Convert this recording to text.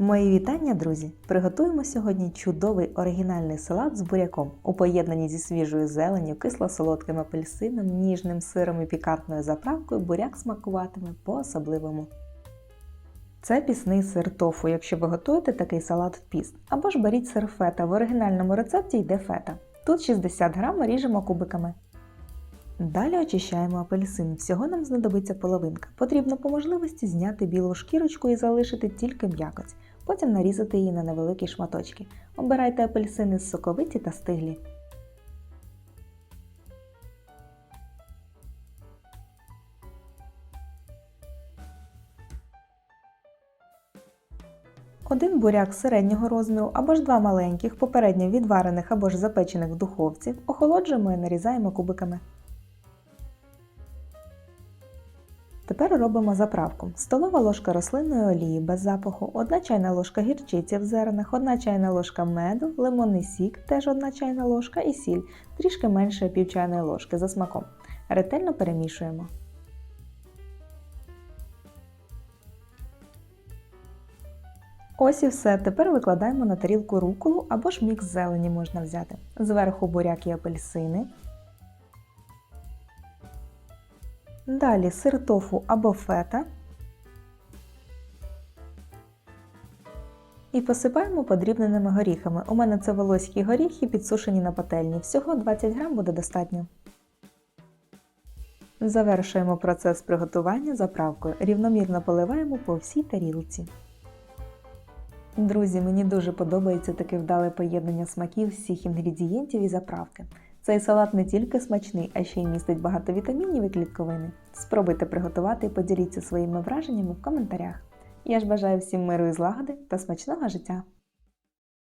Мої вітання, друзі! Приготуємо сьогодні чудовий оригінальний салат з буряком у поєднанні зі свіжою зеленню, кисло-солодким апельсином, ніжним сиром і пікантною заправкою буряк смакуватиме по-особливому. Це пісний сир тофу, якщо ви готуєте такий салат в піст. Або ж беріть сир фета. В оригінальному рецепті йде фета. Тут 60 грам ріжемо кубиками. Далі очищаємо апельсин. Всього нам знадобиться половинка. Потрібно по можливості зняти білу шкірочку і залишити тільки м'якоть. Потім нарізати її на невеликі шматочки. Обирайте апельсини з соковиті та стиглі. Один буряк середнього розміру або ж два маленьких, попередньо відварених або ж запечених в духовці, охолоджуємо і нарізаємо кубиками. Тепер робимо заправку. Столова ложка рослинної олії без запаху, 1 чайна ложка гірчиці в зернах, 1 чайна ложка меду, лимонний сік, теж 1 чайна ложка і сіль, трішки менше пів чайної ложки за смаком. Ретельно перемішуємо. Ось і все. Тепер викладаємо на тарілку руколу або ж мікс зелені можна взяти. Зверху буряк і апельсини. Далі сир тофу або фета. І посипаємо подрібненими горіхами. У мене це волоські горіхи, підсушені на пательні. Всього 20 грам буде достатньо. Завершуємо процес приготування заправкою. Рівномірно поливаємо по всій тарілці. Друзі, мені дуже подобається таке вдале поєднання смаків всіх інгредієнтів і заправки. Цей салат не тільки смачний, а ще й містить багато вітамінів і клітковини. Спробуйте приготувати і поділіться своїми враженнями в коментарях. Я ж бажаю всім миру і злагоди та смачного життя!